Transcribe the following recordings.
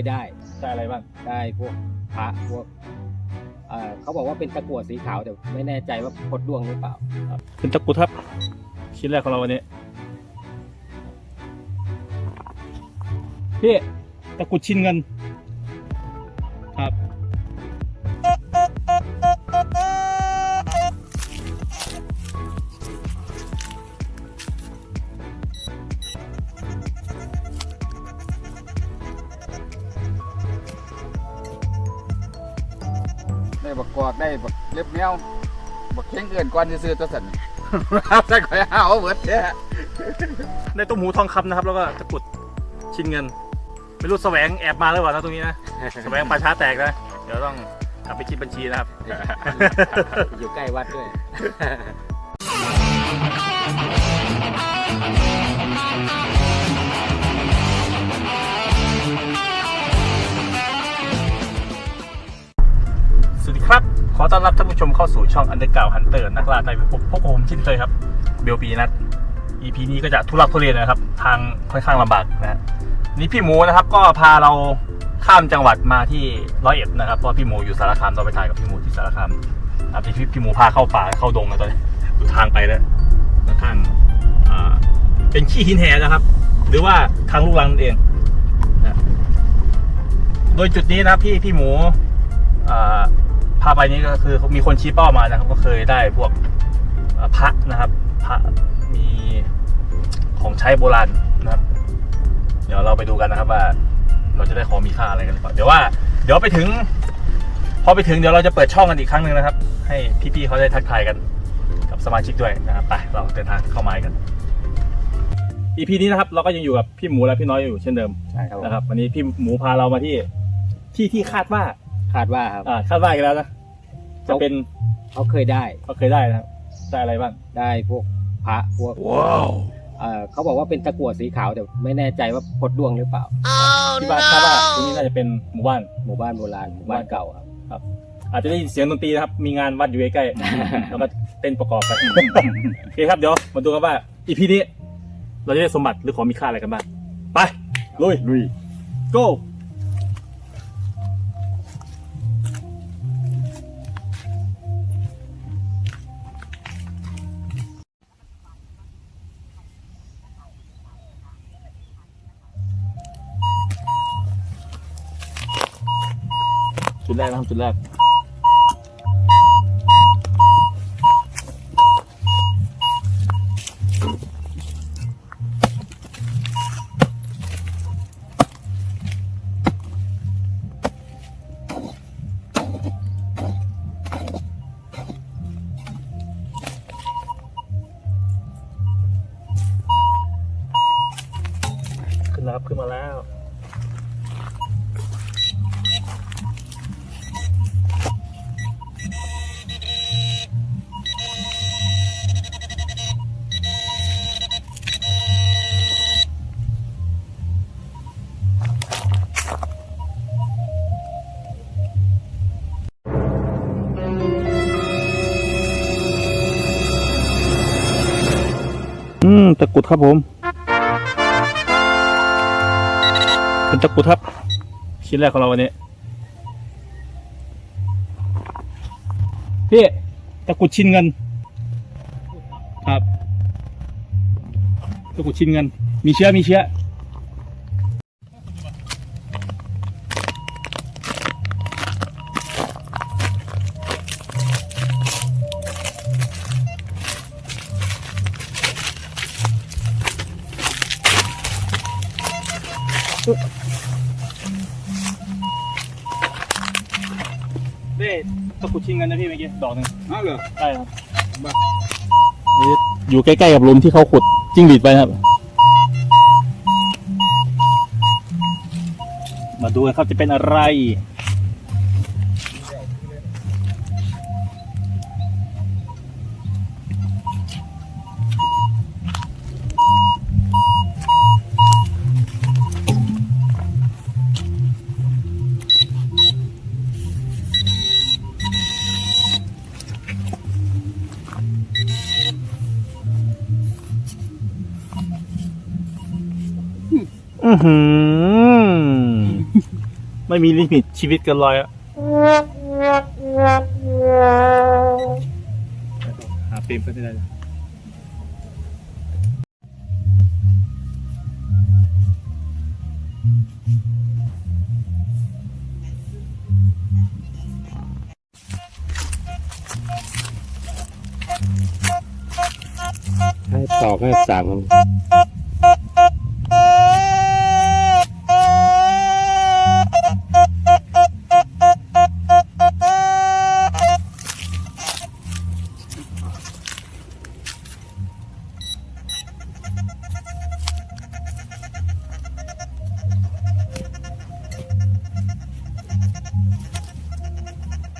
ยได้ได้อะไรบ้างได้พวกพระพวกเอ่อเขาบอกว่าเป็นตะกั่วสีขาวแต่ไม่แน่ใจว่าพดดวงหรือเปล่า เป็นตะกรุดครับชิ้นแรกของเราวันนี้พี่ตะกรุดชิ้นเงิน บักกอกได้บักเล็บแมวบักเข่งเกินก่อนซื้อๆตัวสันรับใส่ข่อยหาเอาเบิดแท้ได้ตุ้มหูทองคำนะครับแล้วก็ตะกรุดชิ้นเงิน ไม่รู้แสวงแอบมาหรือเปล่านะตรงนี้นะแสวงป่าช้าแตกนะเดี๋ยวต้องกลับไปคิดบัญชีนะครับ อยู่ใกล้วัดด้วย ครับ ขอต้อนรับท่านผู้ชมเข้าสู่ช่อง Underground Hunter นักล่าใต้พิภพพวกผมชินเคยครับ เบลปีนัท EP นี้ก็จะทุลักทุเลหนะครับ ทางค่อนข้างลำบากนะนี่พี่หมูนะครับก็พาเราข้ามจังหวัดมาที่ร้อยเอ็ดนะครับ เพราะพี่หมูอยู่สารคามเราไปถ่ายกับพี่หมูที่สารคามครับที่พี่พี่หมูพาเข้าป่าเข้าดงนะตอนนี้ดูทางไปแล้วค่อนข้างอ่าเป็นขี้หินแหนะครับ หรือว่าทางลูกรังนั่นเองนะโดยจุดนี้นะครับพี่พี่หมู อ่าพาไปนี้ก็คือมีคนชี้เป้ามานะครับ ก็เคยได้พวกเอ่อพระนะครับพระมีของใช้โบราณนะครับ เดี๋ยวเราไปดูกันนะครับว่า เราจะได้ของมีค่าอะไรกันหรือเปล่าเดี๋ยวว่า เดี๋ยวไปถึง พอไปถึงเดี๋ยวเราจะเปิดช่องกันอีกครั้งหนึ่งนะครับ ให้พี่ๆเขาได้ทักทายกัน กับสมาชิกด้วยนะครับไปเราเดินทางเข้าไม้กัน EP นี้นะครับ เราก็ยังอยู่กับพี่หมูและพี่น้อยอยู่เช่นเดิมใช่ครับนะครับ วันนี้พี่หมูพาเรามาที่ที่ที่คาดว่าคาดว่าครับอ่าคาดว่าอีกันแล้วนะ จะเป็นเขาเคยได้ เขาเคยได้นะครับได้อะไรบ้างได้พวกพระพวกว้าวเอ่อเขาบอกว่าเป็นตะกั่วสีขาวแต่ไม่แน่ใจว่าพดดวงหรือเปล่าที่บ้านคาดว่าตรงนี้น่าจะเป็นหมู่บ้านหมู่บ้านโบราณหมู่บ้านเก่าครับ อาจจะได้ยินเสียงดนตรีนะครับ มีงานวัดอยู่ใกล้ๆแล้วก็เต้นประกอบกันโอเคครับเดี๋ยวมาดูกันว่าอีพีนี้ เราจะได้สมบัติหรือของมีค่าอะไรกันบ้างไปลุยลุย go ดแรกนะครับจุดแรกขึ้นแล้วขึ้นมาแล้ว ตะกุดครับผม เป็นตะกุดครับ ชิ้นแรกของเราวันนี้ พี่ตะกุดชิ้นเงิน ครับ ตะกุดชิ้นเงิน มีเชื้อมีเชื้อ นี่ตะกรุดชิ้นเงินนะพี่เมื่อกี้ดอกหนึ่งเอาเหรอใช่ครับบ้านี่อยู่ใกล้ๆกับหลุมที่เขาขุดจิ้งหรีดไปนะครับ มาดูกันครับจะเป็นอะไร หือ ไม่มีลิมิตชีวิตกันร้อยอะหาฟิล์มก็ได้ให้สองให้สามครับ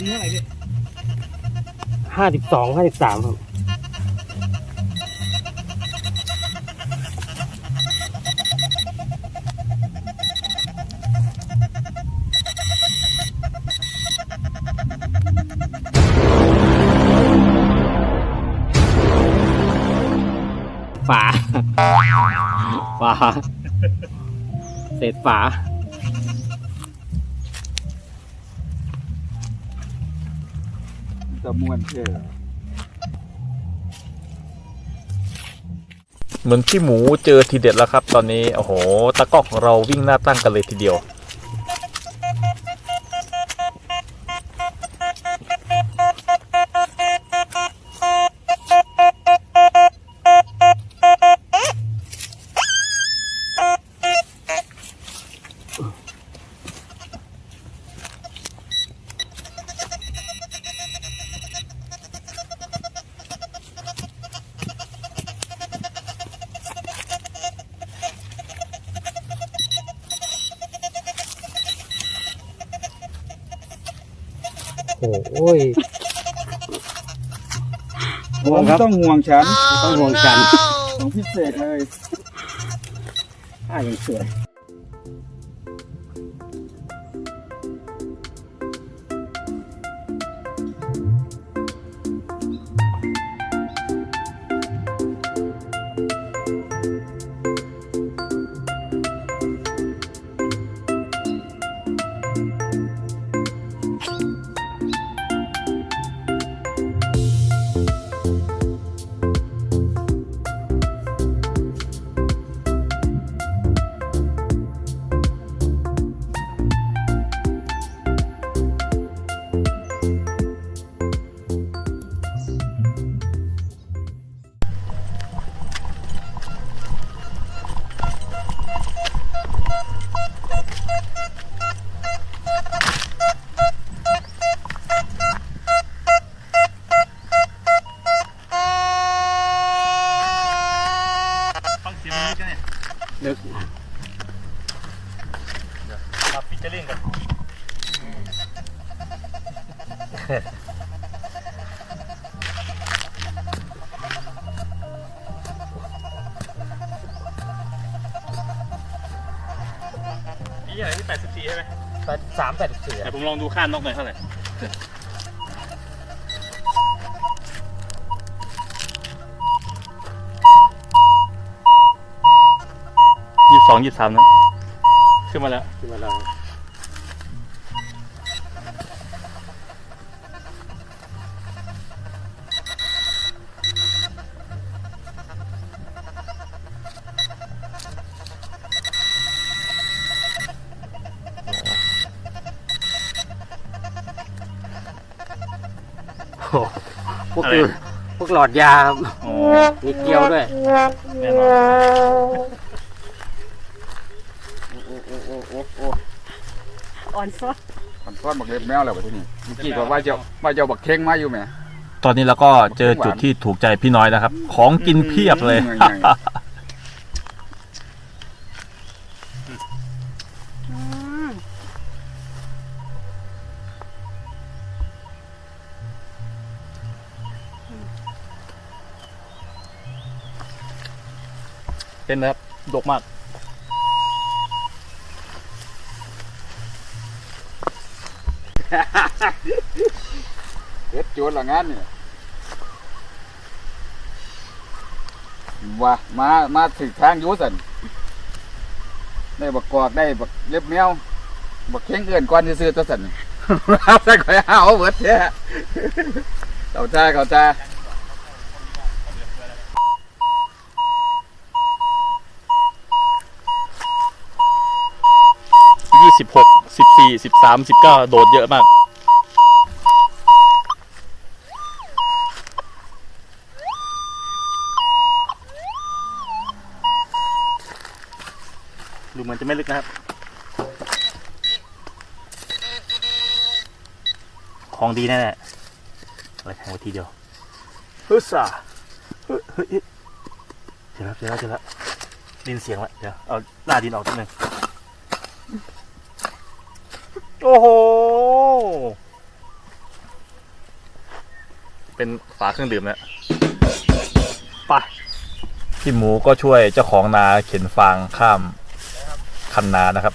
เป็นเท่าไร่พี่ห้าสิบสองห้าสิบสามครับฝา ฝา เศษฝา จะม้วนเท่เหมือนพี่หมูเจอทีเด็ดแล้วครับ ตอนนี้ โอ้โห ตะกร้อของเราวิ่งหน้าตั้งกันเลยทีเดียว โอ้ยห่วงครับ ต้องห่วงฉันต้องห่วงกัน ของพิเศษเลยอ่ายังสวย นี่อะไรที่84ใช่ไหมสามแปดสี่แต่ผมลองดูค่านกหน่อยเท่าไหร่ยี่สิบสองยี่สิบสามนะขึ้นมาแล้ว ขึ้นมาแล้ว พวกอะไรพวกหลอดยาครับอ๋อมีเกลียวด้วย แน่นอนโอ้โอ้โอ้โอ้โอ้อ่อนซอมันซ่อนบักเล็บแมวแล้วไปที่นี่เมื่อกี้บอกว่าจะว่าจะเอาบักเค้งมาอยู่ไหม ตอนนี้เราก็เจอจุดที่ถูกใจพี่น้อยนะครับ ของกินเพียบเลย อืม อื เป็นนะครับ ดกมากเฮ็ดโจรละงานเนี่ยว่ามา มาถึงทางอยูสันได้บักกอกได้บักเล็บแมวบักเข่งเกินก่อนซื้อตัวสันเอาใส่ข่อยเอาเบิดแท้เข้าใจเข้าใจ สิบหกสิบสี่สิบสามสิบเก้าโดดเยอะมาก ดูเหมือนจะไม่ลึกนะครับ ของดีแน่ๆอะไรแทงไว้ทีเดียวฮึซ่าฮึฮึฮึเจอแล้วเจอแล้วเจอแล้วดินเสียงละเดี๋ยวเอาหน้าดินออกนิดนึง โอ้โห เป็นฝาเครื่องดื่มแล้วไปพี่หมูก็ช่วยเจ้าของนาเข็นฟางข้ามคันนานะครับ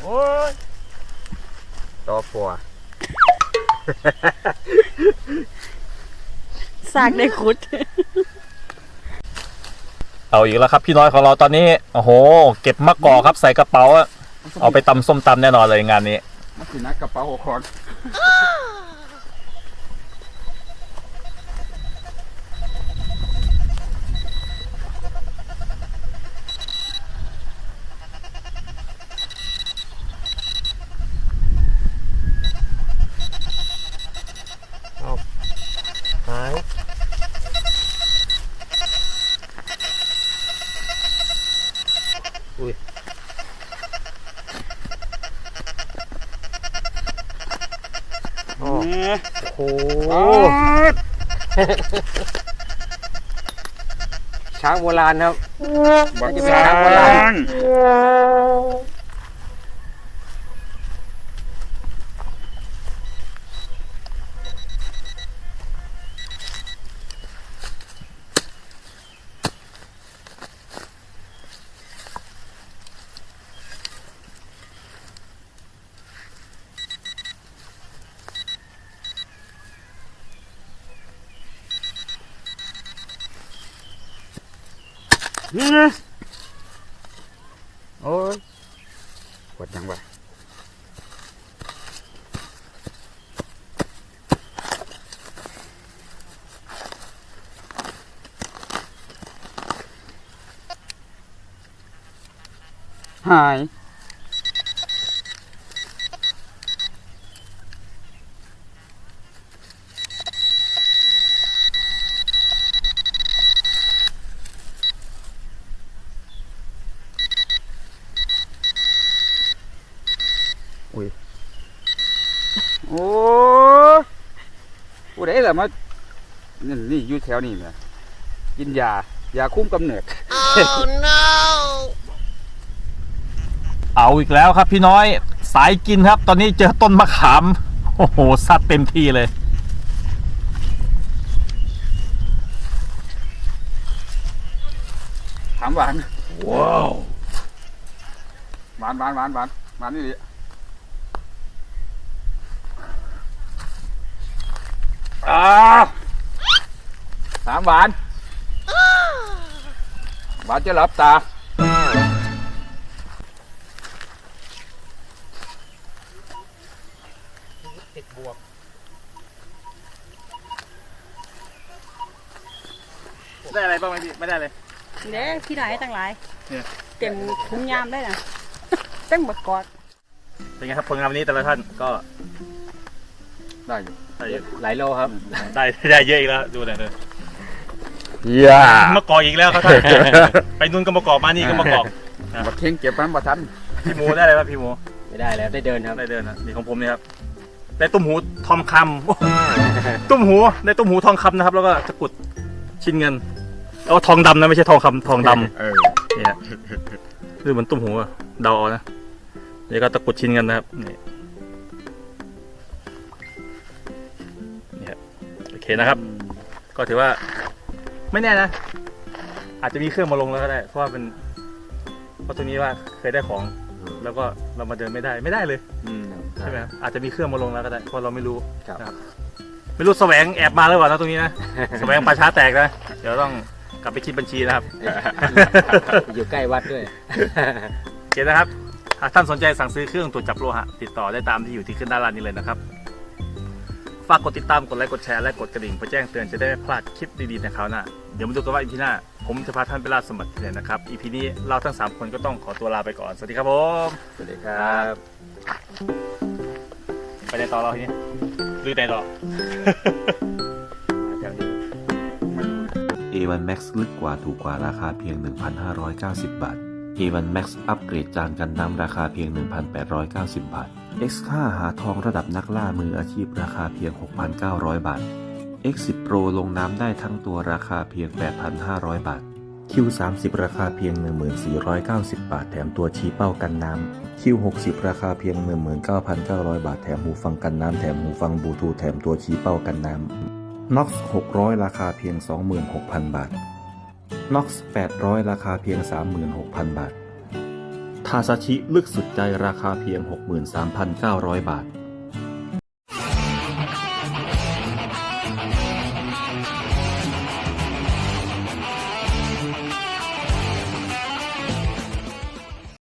โอ้ยต่อปัวซากได้ขุด เอาอีกแล้วครับ พี่น้อยของเราตอนนี้โอ้โห เก็บมะกอกครับใส่กระเป๋าอะเอาไปตำส้มตำแน่นอนเลยงานนี้ มันสินักกระเป๋าของ หาย โอ้โห ช้างโบราณครับ บักจะเป็นช้าช้าง โบราณ ง โอ้ยปวดยังวะหาย โอ้ ผู้ใดล่ะมานี่นี่อยู่แถวนี้เนี่ยกินยายาคุมกำเนิดเอาอีกแล้วครับพี่น้อย สายกินครับ ตอนนี้เจอต้นมะขาม โอ้โหซัดเต็มที่เลย ถามหวาน ว้าว หวานหวานหวานหวานหวานนี่ดิ อ้าวถามหวาน หวานจะหลับตา ติดบวก ได้อะไรบ้างไหมพี่ ไม่ได้เลย เด้ที่ไหนตั้งหลายเนี่ย เต็มถุงยามได้นะ ตั้งบักกอด เป็นไงครับผลงานวันนี้แต่ละท่านก็ได้อยู่ ได้เยอะหลายโลครับ ได้ได้เยอะอีกแล้วดูหน่อยเลยย่ามะกอกอีกแล้วครับท่านไปนู่นก็มากอกมานี่ก็มากอกบักเข่งเก็บมันบ่ทันพี่หมูได้อะไรบ้างพี่หมูไม่ได้แล้วได้เดินครับได้เดินนะนี่ของผมนี่ครับได้ตุ้มหูทองคำโอ้ตุ้มหูได้ตุ้มหูทองคำนะครับ แล้วก็ตะกรุดชิ้นเงินเอาทองดำนะไม่ใช่ทองคำทองดำเออเนี่ยคือเหมือนตุ้มหูอะเดาเอานะนี่ก็ตะกรุดชิ้นเงินนะครับนี่นี่ เคนะครับ ก็ถือว่าไม่แน่นะ อาจจะมีเครื่องมาลงแล้วก็ได้ เพราะว่าเป็นเพราะตัวนี้ว่าเคยได้ของ แล้วก็เรามาเดินไม่ได้ไม่ได้เลยอืมใช่ไหมครับอาจจะมีเครื่องมาลงแล้วก็ได้เพราะเราไม่รู้ครับนะครับไม่รู้แสวงแอบมาหรือเปล่านะตรงนี้นะแสวงป่าช้าแตกนะเดี๋ยวต้องกลับไปคิดบัญชีนะครับ อยู่ใกล้วัดด้วยโอเคนะครับหากท่านสนใจสั่งซื้อเครื่องตรวจจับโลหะ ติดต่อได้ตามที่อยู่ที่ขึ้นด้านล่างนี้เลยนะครับ ฝากกดติดตาม กดไลค์ กดแชร์ และกดกระดิ่งเพื่อแจ้งเตือนจะได้ไม่พลาดคลิปดีๆในคราวหน้าเดี๋ยวมาดูกันว่าอีพีหน้า ผมจะพาท่านไปล่าสมบัติที่ไหนนะครับ อีพีนี้เราทั้ง 3 คนก็ต้องขอตัวลาไปก่อน สวัสดีครับผม สวัสดีครับ ไปในต่อเราทีนี้หรือในต่อ A1 Max ลึกกว่าถูกกว่าราคาเพียง 1,590 บาท A1 Max อัปเกรดจานกันน้ำราคาเพียง 1,890 บาท X5 หาทองระดับนักล่ามืออาชีพราคาเพียง 6,900 บาท X10 Pro ลงน้ำได้ทั้งตัวราคาเพียง 8,500 บาท Q30 ราคาเพียง 1490 บาท แถมตัวชี้เป้ากันน้ำ Q60 ราคาเพียง 19,900 บาท แถมหูฟังกันน้ำ แถมหูฟังบลูทูธแถมตัวชี้เป้ากันน้ำ Nox 600 ราคาเพียง 26,000 บาท Nox 800 ราคาเพียง 36,000 บาท ซาชิลึกสุดใจราคาเพียง 63,900 บาท